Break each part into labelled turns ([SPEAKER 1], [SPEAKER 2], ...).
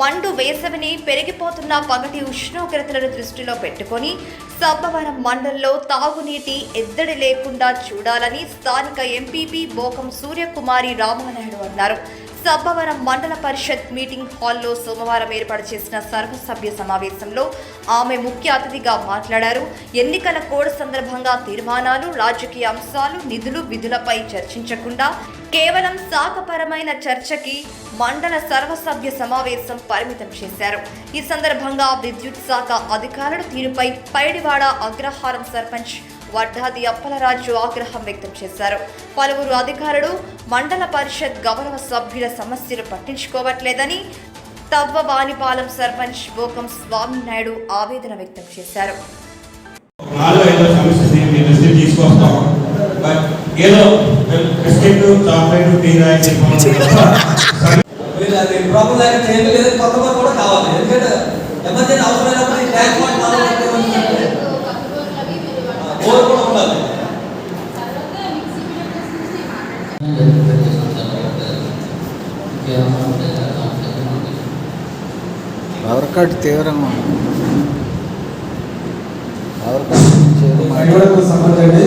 [SPEAKER 1] మండు వేసవిని పెరిగిపోతున్న పగటి ఉష్ణోగ్రతలను దృష్టిలో పెట్టుకొని సబ్బవరం మండల్లో తాగునీటి ఎద్దడి లేకుండా చూడాలని స్థానిక ఎంపీపీ బోకం సూర్యకుమారి రామానాయుడు అన్నారు. సబ్బవరం మండల పరిషత్ మీటింగ్ హాల్లో సోమవారం ఏర్పాటు చేసిన సర్వసభ్య సమావేశంలో ఆమె ముఖ్య అతిథిగా మాట్లాడారు. ఎన్నికల కోడ్ సందర్భంగా తీర్మానాలు రాజకీయ అంశాలు నిధులు విధులపై చర్చించకుండా కేవలం శాఖపరమైన చర్చకి మండల సర్వసభ్య సమావేశం పరిమితం చేశారు. ఈ సందర్భంగా విద్యుత్ శాఖ అధికారులు తీరుపై పైడివాడ అగ్రహారం సర్పంచ్ వడ్డాది అప్పలరాజు ఆగ్రహం వ్యక్తం చేశారు. పలువురు అధికారులు మండల పరిషత్ గౌరవ సభ్యుల సమస్యలు పట్టించుకోవట్లేదని తవ్వ వానిపాలెం సర్పంచ్ బోకం స్వామినాయుడు ఆవేదన వ్యక్తం చేశారు.
[SPEAKER 2] నాలుగు ఐదో సమస్యని మీ దృష్టికి తీసుకొస్తాం. బట్ ఏదో బిస్కెట్ చాక్లెట్ టీ రాయి
[SPEAKER 3] వీళ్ళు అది ప్రాబ్లం లేక చేయండి లేదా కొత్త వారు కూడా కావాలి. ఎందుకంటే ఎమర్జెన్సీ అవసరమైనప్పుడు ఈ బోర్ కూడా ఉండాలి
[SPEAKER 4] పవర్ కట్ తీవ్రంగా పవర్ కట్ చేయడం
[SPEAKER 5] హైదరాబాద్ సంబంధం అండి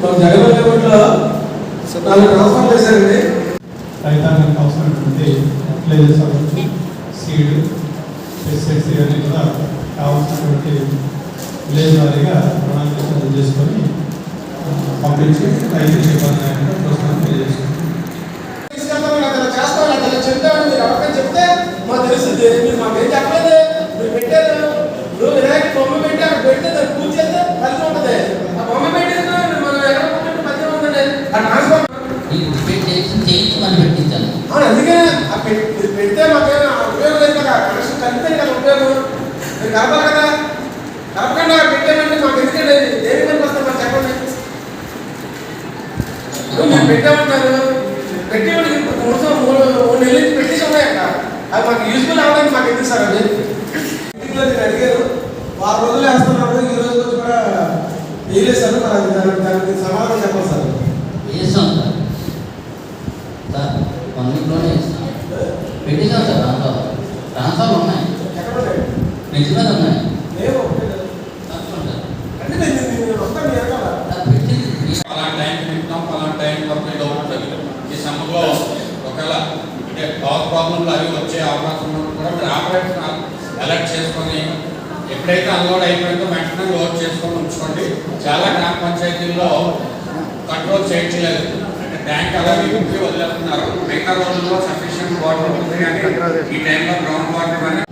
[SPEAKER 5] మన జగన్ కోట్లో నాలుగు ట్రాన్స్ఫర్ చేశారండి. రైతాంగానికి అవసరమైనటువంటి ఫర్టిలైజర్స్ అవ్వచ్చు సీడ్ పెస్టిసైడ్స్ ఇవన్నీ కూడా కావాల్సినటువంటి విలేజ్ వారీగా చేసుకొని పంపించి రైతులకు ఇబ్బంది
[SPEAKER 6] చెప్తాను మీరు ఎవరికైనా చెప్తే మాకు తెలుస్తుంది మీరు మాకు ఏం చెప్పలేదు మీరు పెట్టారు ఇప్పుడు వినాయక బొమ్మ పెట్టి అక్కడ పెడితే దాన్ని పూజ చేస్తే ఫలితం ఉంటుంది ఆ బొమ్మ మనం ఎక్కడ మధ్య ఆ అందుకే పెడితే ఉపయోగం లేదు కదా కనెక్షన్ కలిపితే కదా ఉపయోగం. మీరు కదా కలపకుండా పెట్టామంటే మాకు ఎందుకంటే దేని పనికి వస్తాం మాకు చెప్పండి ఇప్పుడు మీరు పెట్టామంటారు పెట్టేవాడికి ఇప్పుడు మూడు మూడు మూడు నెలల పెట్టేసి ఉన్నాయంట. అది మాకు యూజ్ఫుల్ అవ్వడానికి మాకు ఎందుకు సార్ అది?
[SPEAKER 5] అడిగాను వారం రోజులు వేస్తున్నప్పుడు ఈ రోజు కూడా వేయలేదు సార్ దానికి దానికి సమాధానం చెప్పాలి సార్.
[SPEAKER 7] వేస్తాం సార్. వీక్లోనే వేస్తాం. పెట్టించాం సార్ దాంట్లో ట్రాన్స్ఫర్ ఉన్నాయి.
[SPEAKER 5] ఎక్కడ ఉన్నాయి?
[SPEAKER 7] ఉన్నాయి
[SPEAKER 5] లేవు ఒకటే లేదు.
[SPEAKER 7] తప్పకుండా సార్.
[SPEAKER 5] అంటే నేను నేను వస్తాను మీ వెనకాల
[SPEAKER 7] సార్ పెట్టింది
[SPEAKER 8] పలానా టైంకి నింపుతాం పలానా టైం వరకు ఇది అవుతుంది ఈ ఒకవేళ అంటే పవర్ ప్రాబ్లంలు అవి వచ్చే అవకాశం ఉన్నప్పుడు కూడా మీరు ఆపరేటర్ అలర్ట్ చేసుకొని ఎప్పుడైతే అన్లోడ్ అయిపోయిందో వెంటనే లోడ్ చేసుకొని ఉంచుకోండి. చాలా గ్రామ పంచాయతీల్లో కంట్రోల్ చేయట్లేదు. అంటే ట్యాంక్ అలాగే నింపి వదిలేస్తున్నారు. మిగతా రోజుల్లో సఫిషియంట్ వాటర్ ఉంటుంది కానీ ఈ టైంలో గ్రౌండ్ వాటర్ కానీ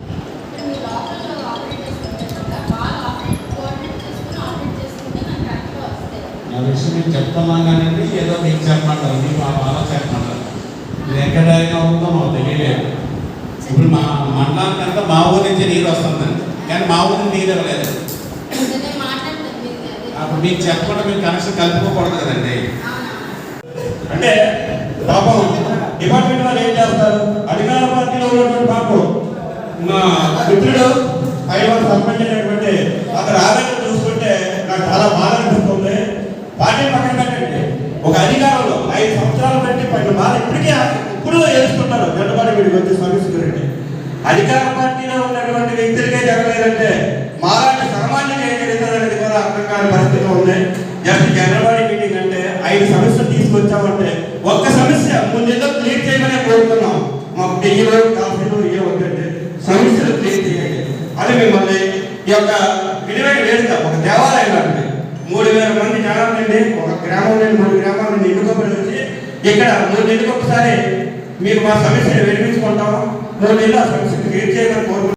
[SPEAKER 2] నా విషయం నేను చెప్తున్నాం కానీ ఏదో మీకు చెప్పమంటారు మీకు ఆ బాగా ఎక్కడైనా ఉందో మాకు తెలియలేదు. ఇప్పుడు మా మండలానికి అంతా మా ఊరి నుంచి నీరు వస్తుందండి. కానీ మా ఊరి నీరు ఇవ్వలేదు. అప్పుడు మీకు చెప్పకుండా మీకు కనెక్షన్ కలుపుకోకూడదు కదండి. అంటే పాపం డిపార్ట్మెంట్ వాళ్ళు ఏం చేస్తారు? అధికార పార్టీలో ఉన్నటువంటి పాపం మా మిత్రుడు ఐవర్ సర్పంచ్ అనేటువంటి అతను ఆరోగ్యం చూసుకుంటే నాకు చాలా బాధ అనిపిస్తుంది. పార్టీ పక్కన పెట్టండి ఒక అధికారంలో ఐదు సంవత్సరాలు బట్టి పట్టిన బాధ ఇప్పటికే ఇప్పుడు తెలుసుకుంటారు గడ్డపాటి వీడికి వచ్చి సమస్య అధికార పార్టీలో ఉన్నటువంటి వ్యక్తులకే జరగలేదంటే మాలాంటి సామాన్యులు ఏం జరుగుతుందనేది కూడా అర్థం కాని పరిస్థితిలో ఉన్నాయి జస్ట్ జనరల్ మీటింగ్ అంటే ఐదు సమస్యలు తీసుకొచ్చామంటే ఒక్క సమస్య ముందేదో క్లియర్ చేయమనే కోరుతున్నాం. మాకు డెయ్యిలో కాఫీలు ఏ వద్దంటే సమస్యలు క్లియర్ చేయండి. అని మిమ్మల్ని ఈ యొక్క విలువైన వేడుక ఒక దేవాలయం లాంటిది. మూడు వేల మంది జనాల నుండి ఒక గ్రామం నుండి మూడు గ్రామాల నుండి ఎన్నుకోబడి వచ్చి ఇక్కడ మూడు నెలలకు ఒకసారి మీరు మా సమస్యను వినిపించుకుంటాం మూడు నెలలు ఆ సమస్యను తీర్చేయాలని కోరుకుంటున్నాం.